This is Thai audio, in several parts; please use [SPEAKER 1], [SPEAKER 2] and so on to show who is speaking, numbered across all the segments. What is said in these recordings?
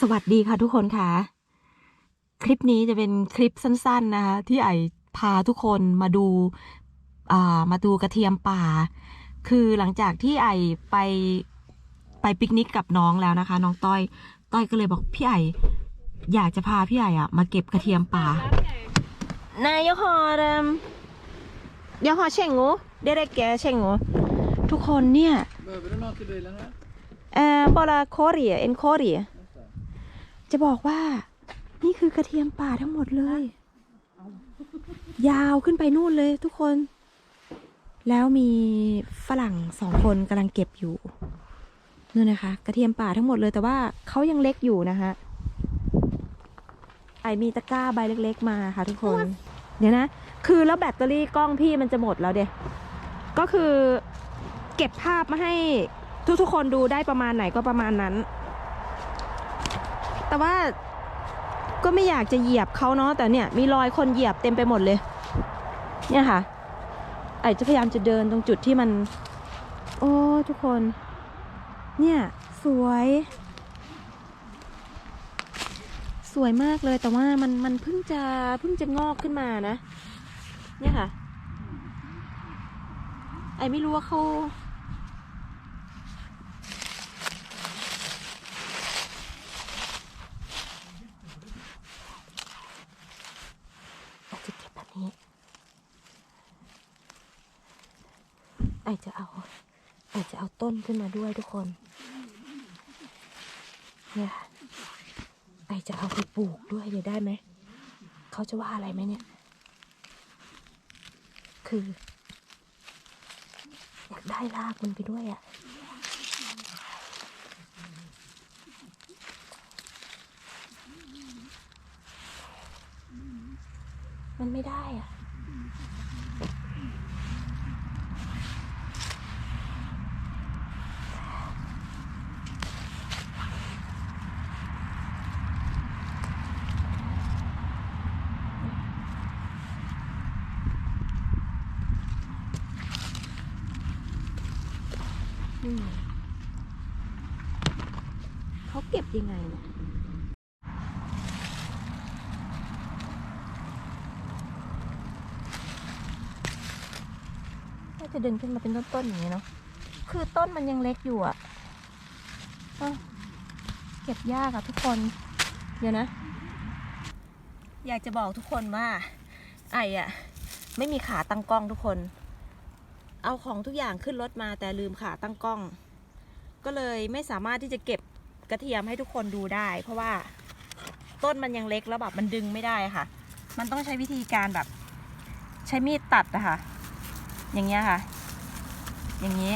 [SPEAKER 1] สวัสดีค่ะทุกคนค่ะ คลิปนี้จะเป็นคลิปสั้น ๆ นะคะ ที่ไอพาทุกคนมาดูอ่ามาดูกระเทียมป่า คือหลังจากที่ไอไปไปปิกนิกกับน้องแล้วนะคะ น้องต้อย ต้อยก็เลยบอกพี่ไออยากจะพาพี่ไออะมาเก็บกระเทียมป่า Nej, jag har... ehm, jag har kängor. Det räcker kängor. ทุกคนเนี่ย
[SPEAKER 2] Behöver du något i bilen? Här?
[SPEAKER 1] เอ่อบอลาโคเรียเอ็นโคเรีย จะบอกว่า นี่คือกระเทียมป่าทั้งหมดเลย ยาวขึ้นไปนู่นเลยทุกคน แล้วมีฝรั่งสองคนกำลังเก็บอยู่นู่นนะคะ กระเทียมป่าทั้งหมดเลยแต่ว่าเขายังเล็กอยู่นะคะไอมีตะกร้าใบเล็ก ๆ มาค่ะทุกคน เดี๋ยวนะ คือแล้วแบตเตอรี่กล้องพี่มันจะหมดแล้วเด็ก็คือเก็บภาพมาให้ทุกๆคนดูได้ประมาณไหนก็ประมาณนั้น แต่ว่าก็ไม่อยากจะเหยียบเขาเนาะแต่เนี่ยมีรอยคนเหยียบเต็มไปหมดเลย เนี่ยค่ะไอจะพยายามจะเดินตรงจุดที่มัน โอ้ทุกคน เนี่ย สวย สวยมากเลยแต่ว่ามันมันเพิ่งจะเพิ่งจะงอกขึ้นมานะ เนี่ยค่ะ ไอไม่รู้ว่าเขา อาจจะเก็บแบบนี้ ไอจะเอาไอจะเอาต้นขึ้นมาด้วยทุกคน เนี่ยค่ะไอจะเอาไปปลูกด้วยเดี๋ยวได้ไหม เขาจะว่าอะไรไหมเนี่ย คือ อยากได้รากมันไปด้วยอะ่ะมันไม่ได้อะ อืมเขาเก็บ ยังไงเนี่ยก็จะดึงขึ้นมาเป็นต้นๆอย่างนี้เนาะ คือต้นมันยังเล็กอยู่อะ่ะเก็บยากอะทุกคน เดี๋ยวนะ อยากจะบอกทุกคนว่า ไอ้อะไม่มีขาตั้งกล้องทุกคน เอาของทุกอย่างขึ้นรถมาแต่ลืมขาตั้งกล้อง ก็เลยไม่สามารถที่จะเก็บ ระเทียมให้ทุกคนดูได้ เพราะว่าต้นมันยังเล็กแล้วแบบมันดึงไม่ได้ค่ะ มันต้องใช้วิธีการแบบ ใช้มีดตัดอะค่ะ อย่างเงี้ยค่ะ อย่างนี้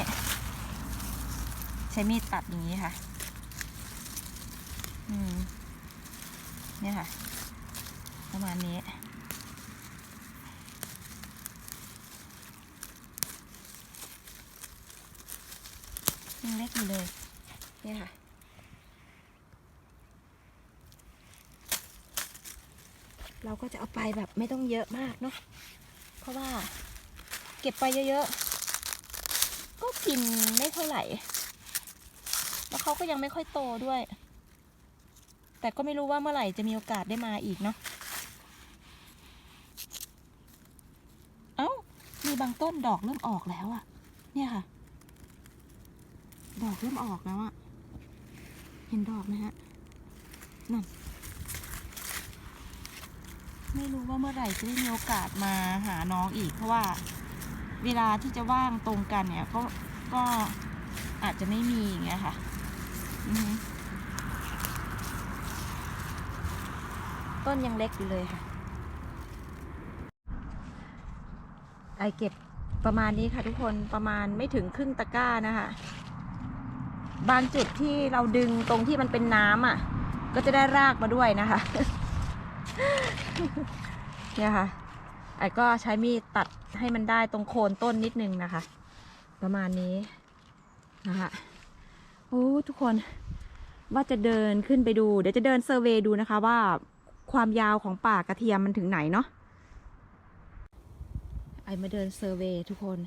[SPEAKER 1] ใช้มีดตัดอย่างนี้ค่ะ อืมเนี่ยค่ะ ประมาณนี้ยังเล็กอยู่เลย เนี่ยค่ะ เราก็จะเอาไปแบบไม่ต้องเยอะมากเนาะเพราะว่าเก็บไปเยอะๆ ก็กินไม่เท่าไหร่ แล้วเขาก็ยังไม่ค่อยโตด้วย แต่ก็ไม่รู้ว่าเมื่อไหร่จะมีโอกาสได้มาอีกเนาะเอ้า มีบางต้นดอกเริ่มออกแล้วอะเนี่ยค่ะ ดอกเริ่มออกแล้วอะเห็นดอกไหมฮะนั่น ไม่รู้ว่าเมื่อไหร่จะได้มีโอกาสมาหาน้องอีก เพราะว่าเวลาที่จะว่างตรงกันเนี่ยก็ก็อาจจะไม่มีอย่างเงี้ยค่ะต้นยังเล็กอยู่เลยค่ะไอเก็บประมาณนี้ค่ะทุกคนประมาณไม่ถึงครึ่งตะกร้านะคะ บางจุดที่เราดึงตรงที่มันเป็นน้ำอะ ก็จะได้รากมาด้วยนะคะ เนี่ยค่ะไอ้ก็ใช้มีดตัดให้มันได้ตรงโคนต้นนิดนึงนะคะ ประมาณนี้นะคะโอ้ทุกคนว่าจะเดินขึ้นไปดู เดี๋ยวจะเดินเซอร์เวย์ดูนะคะ ว่าความยาวของป่ากระเทียมมันถึงไหนเนาะไอมาเดินเซอร์เวย์ทุกคน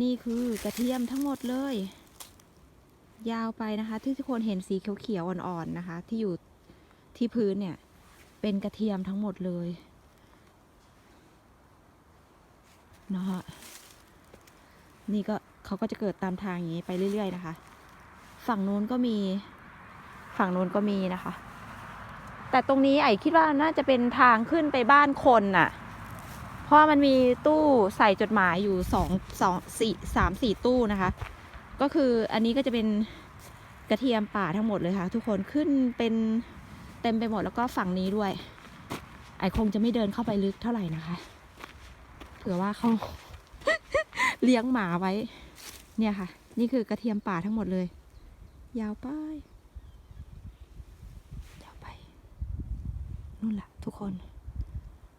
[SPEAKER 1] นี่คือกระเทียมทั้งหมดเลย ยาวไปนะคะ ที่ทุกคนเห็นสีเขียวๆอ่อนๆนะคะ ที่อยู่ที่พื้นเนี่ย เป็นกระเทียมทั้งหมดเลยนะฮะนี่ก็เขาก็จะเกิดตามทางอย่างนี้ไปเรื่อย ๆ นะคะ ฝั่งนู้นก็มี ฝั่งนู้นก็มีนะคะ แต่ตรงนี้ไอ้คิดว่าน่าจะเป็นทางขึ้นไปบ้านคนน่ะ เพราะมันมีตู้ใส่จดหมายอยู่สองสองสี่สามสี่ตู้นะคะ ก็คืออันนี้ก็จะเป็นกระเทียมป่าทั้งหมดเลยค่ะ ทุกคนขึ้นเป็น เต็มไปหมดแล้วก็ฝั่งนี้ด้วย ไอคงจะไม่เดินเข้าไปลึกเท่าไหร่นะคะ เผื่อว่าเขาเลี้ยงหมาไว้ เนี่ยค่ะ นี่คือกระเทียมป่าทั้งหมดเลย ยาวไปยาวไปนู่นแหละทุกคน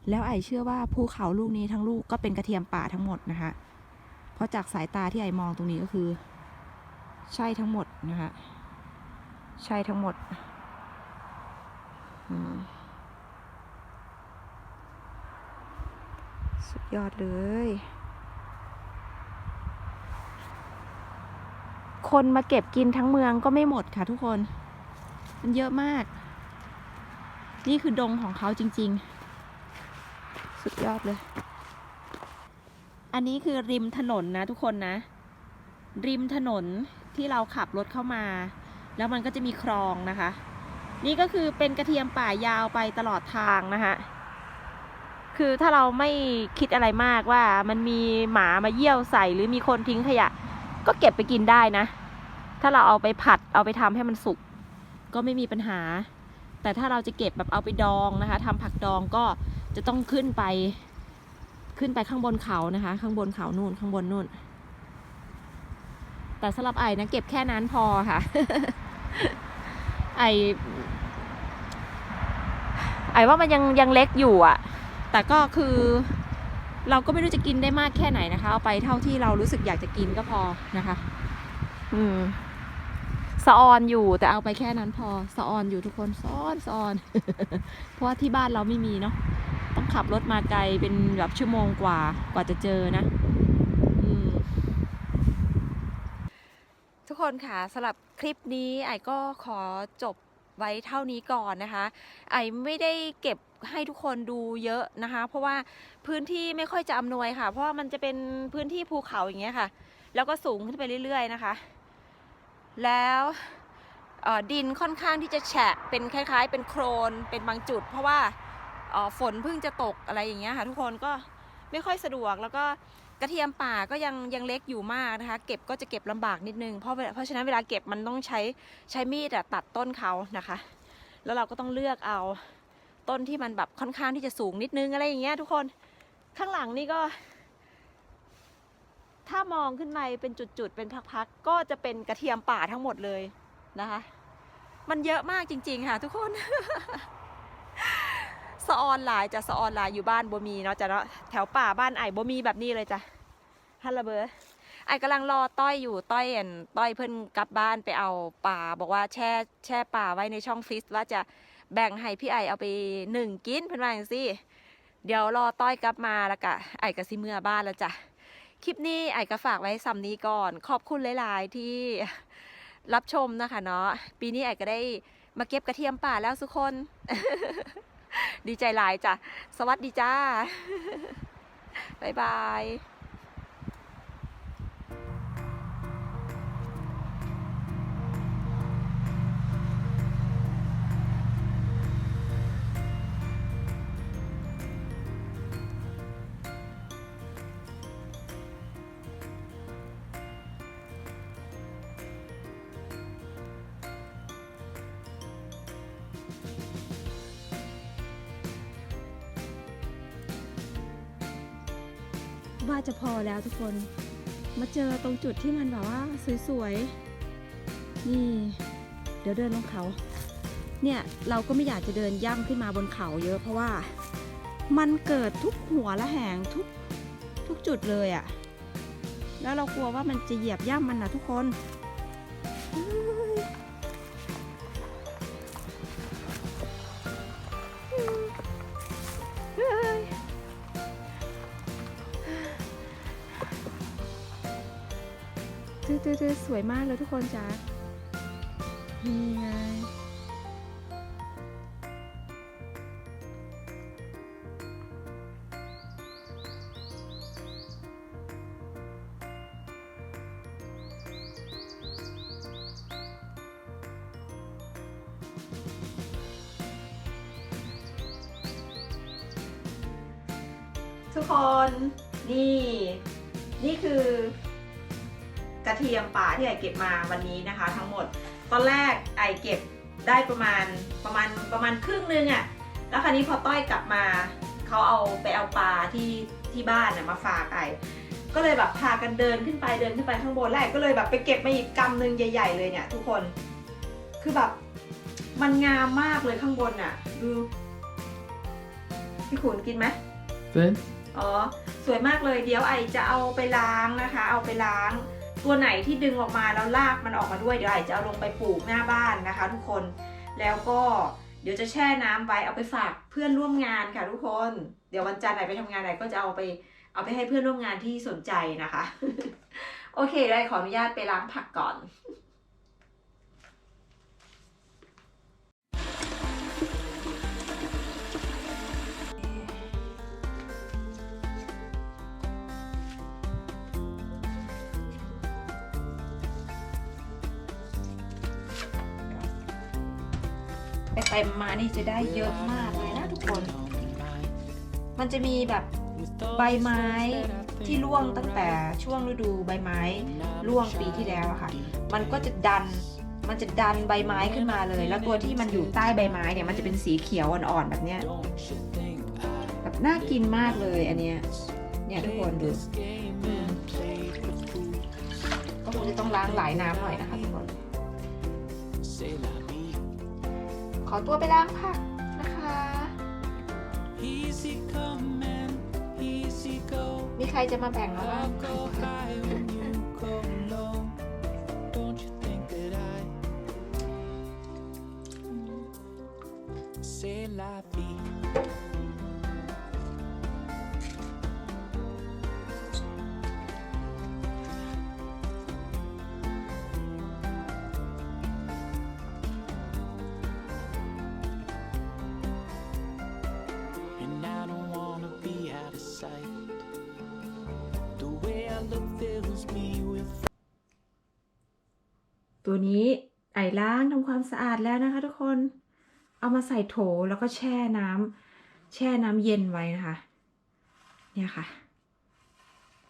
[SPEAKER 1] แล้วไอเชื่อว่าภูเขาลูกนี้ทั้งลูกก็เป็นกระเทียมป่าทั้งหมดนะคะ เพราะจากสายตาที่ไอมองตรงนี้ก็คือ ใช่ทั้งหมดนะคะ ใช่ทั้งหมด สุดยอดเลย คนมาเก็บกินทั้งเมืองก็ไม่หมดค่ะทุกคน มันเยอะมาก นี่คือดงของเขาจริง ๆ สุดยอดเลย อันนี้คือริมถนนนะทุกคนนะ ริมถนนที่เราขับรถเข้ามา แล้วมันก็จะมีคลองนะคะ นี่ก็คือเป็นกระเทียมป่ายาวไปตลอดทางนะคะคือถ้าเราไม่คิดอะไรมากว่ามันมีหมามาเยี่ยวใส่หรือมีคนทิ้งขยะ ก็เก็บไปกินได้นะ ถ้าเราเอาไปผัดเอาไปทำให้มันสุกก็ไม่มีปัญหา แต่ถ้าเราจะเก็บแบบเอาไปดองนะคะทำผักดองก็จะต้องขึ้นไป ขึ้นไปข้างบนเขานะคะ ข้างบนเขานู่นข้างบนนู่น แต่สำหรับไอ้นะเก็บแค่นั้นพอค่ะ ไอไอว่ามันยังยังเล็กอยู่อะ่ะ แต่ก็คือเราก็ไม่รู้จะกินได้มากแค่ไหนนะคะ เอาไปเท่าที่เรารู้สึกอยากจะกินก็พอนะคะ อืมสะออนอยู่แต่เอาไปแค่นั้นพอสะออนอยู่ทุกคนสะออนสะออน เพราะว่าที่บ้านเราไม่มีเนาะต้องขับรถมาไกลเป็นแบบชั่วโมงกว่ากว่าจะเจอนะ อืม ทุ กคนค่ะสำหรับคลิปนี้ไอก็ขอจบไว้เท่านี้ก่อนนะคะ ไอไม่ได้เก็บให้ทุกคนดูเยอะนะคะ เพราะว่าพื้นที่ไม่ค่อยจะอำนวยค่ะ เพราะว่ามันจะเป็นพื้นที่ภูเขาอย่างเงี้ยค่ะ แล้วก็สูงขึ้นไปเรื่อย ๆนะคะ แล้วดินค่อนข้างที่จะแฉะเป็นคล้าย ๆ เป็นโครนเป็นบางจุด เพราะว่าฝนเพิ่งจะตกอะไรอย่างเงี้ยค่ะ ทุกคนก็ไม่ค่อยสะดวกแล้วก็ กระเทียมป่าก็ยังยังเล็กอยู่มากนะคะ เก็บก็จะเก็บลำบากนิดนึงเพราะเวลาเพราะฉะนั้นเวลาเก็บมันต้องใช้ใช้มีดอะตัดต้นเขานะคะ แล้วเราก็ต้องเลือกเอาต้นที่มันแบบค่อนข้างที่จะสูงนิดนึงอะไรอย่างเงี้ยทุกคนข้างหลังนี่ก็ ถ้ามองขึ้นไปเป็นจุดๆเป็นพักๆก็จะเป็นกระเทียมป่าทั้งหมดเลยนะคะ มันเยอะมากจริง ๆ ค่ะ ทุกคน สะออนหลายจะสะออนหลายอยู่บ้านบ่มีเนาะจ้ะเนาะแถวป่าบ้านไอ้บ่มีแบบนี้เลยจ้ะฮัลโหลเบอร์ไอ้กำลังรอต้อยอยู่ต้อยเอ็นต้อยเพิ่นกลับบ้านไปเอาป่าบอกว่าแช่แช่ป่าไว้ในช่องฟรีซว่าจะแบ่งให้พี่ไอเอาไปหนึ่งกินเพิ่นว่าอย่างซี่เดี๋ยวรอต้อยกลับมาแล้วก็ไอ้ก็สิเมื่อบ้านแล้วจ้ะคลิปนี้ไอ้ก็ฝากไว้ซ้ำนี้ก่อน ขอบคุณหลาย ๆ ที่รับชมนะคะเนาะปีนี้ไอ้ก็ได้มาเก็บกระเทียมป่าแล้วทุกคน ดีใจหลายจ้ะ สวัสดีจ้า บ๊ายบาย ว่าจะพอแล้วทุกคน มาเจอตรงจุดที่มันแบบว่าสวยๆ นี่ เดี๋ยวเดินลงเขา เนี่ยเราก็ไม่อยากจะเดินย่ำขึ้นมาบนเขาเยอะเพราะว่ามันเกิดทุกหัวละแหงทุกทุกจุดเลยอะ่ะ แล้วเรากลัวว่ามันจะเหยียบย่ำมันนะทุกคน เธอเธอสวยมากเลยทุกคนจ้านี่ไงทุกคน นี่ นี่คือ เทียมป่าที่ไอเก็บมาวันนี้นะคะ ทั้งหมด ตอนแรกไอเก็บได้ประมาณประมาณประมาณครึ่งนึงอะ่ะ แล้วคราวนี้พอต้อยกลับมาเขาเอาไปเอาปลาที่ที่บ้านน่ะมาฝากไอก็เลยแบบพากันเดินขึ้นไปเดินขึ้นไปข้างบนแล้วไอก็เลยแบบไปเก็บมาอีกกำหนึ่งใหญ่ ๆ เลยเนี่ยทุกคน คือแบบมันงามมากเลยข้างบนอะ ดูพี่ขุนกินไหม
[SPEAKER 2] Good.
[SPEAKER 1] อ๋อสวยมากเลยเดี๋ยวไอจะเอาไปล้างนะคะ เอาไปล้าง ตัวไหนที่ดึงออกมาแล้วลากมันออกมาด้วยเดี๋ยวไอจะเอาลงไปปลูกหน้าบ้านนะคะ ทุกคนแล้วก็เดี๋ยวจะแช่น้ำไว้เอาไปฝากเพื่อนร่วมงานค่ะทุกคน เดี๋ยววันจันทร์ไหนไปทำงานไหนก็จะเอาไปเอาไปให้เพื่อนร่วมงานที่สนใจนะคะ โอเคได้ขออนุญาตไปล้างผักก่อน เต็มมานี่จะได้เยอะมากเลยนะทุกคน มันจะมีแบบใบไม้ที่ร่วงตั้งแต่ช่วงฤดูใบไม้ร่วงปีที่แล้วอะค่ะ มันก็จะดัน มันจะดันใบไม้ขึ้นมาเลย แล้วตัวที่มันอยู่ใต้ใบไม้เนี่ย มันจะเป็นสีเขียวอ่อนๆแบบเนี้ย แบบน่ากินมากเลยอันเนี้ย เนี่ยทุกคนดู ก็คงจะต้องล้างหลายน้ำหน่อยนะคะ ขอตัวไปล้างผักนะคะ
[SPEAKER 2] come and go.
[SPEAKER 1] มีใครจะมาแบ่งเราบ้าง
[SPEAKER 2] เซลา
[SPEAKER 1] ตัวนี้ไอล้างทำความสะอาดแล้วนะคะทุกคน เอามาใส่โถแล้วก็แช่น้ำแช่น้ำเย็นไว้นะคะ เนี่ยค่ะ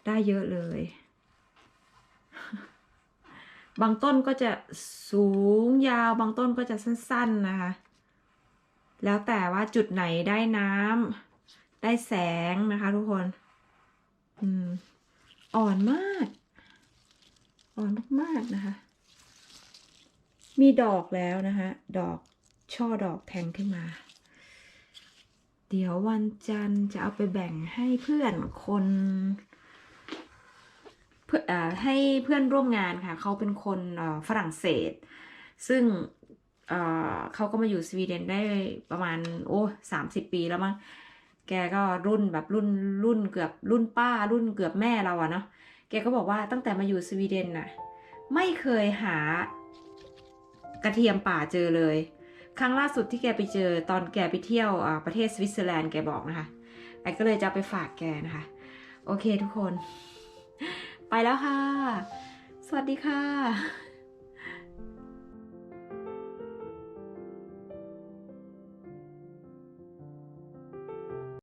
[SPEAKER 1] ได้เยอะเลย บางต้นก็จะสูงยาว บางต้นก็จะสั้นๆนะคะ แล้วแต่ว่าจุดไหนได้น้ำได้แสงนะคะทุกคน อืม อ่อนมาก อ่อนมากๆนะคะ มีดอกแล้วนะคะดอกช่อดอกแทงขึ้นมา เดี๋ยววันจันทร์จะเอาไปแบ่งให้เพื่อนคนเพื่อให้เพื่อนร่วมงานค่ะ เขาเป็นคนฝรั่งเศส ซึ่งเอ่อเขาก็มาอยู่สวีเดนได้ประมาณโอ้สามสิบปีแล้วมั้งแกก็รุ่นแบบรุ่นรุ่นเกือบรุ่นป้ารุ่นเกือบแม่เราอะเนาะแกก็บอกว่าตั้งแต่มาอยู่สวีเดนน่ะ ไม่เคยหา กระเทียมป่าเจอเลย ครั้งล่าสุดที่แกไปเจอตอนแกไปเที่ยวประเทศสวิตเซอร์แลนด์แกบอกนะคะไอ้ก็เลยจะไปฝากแกนะคะ โอเคทุกคน ไปแล้วค่ะ สวัสดีค่ะ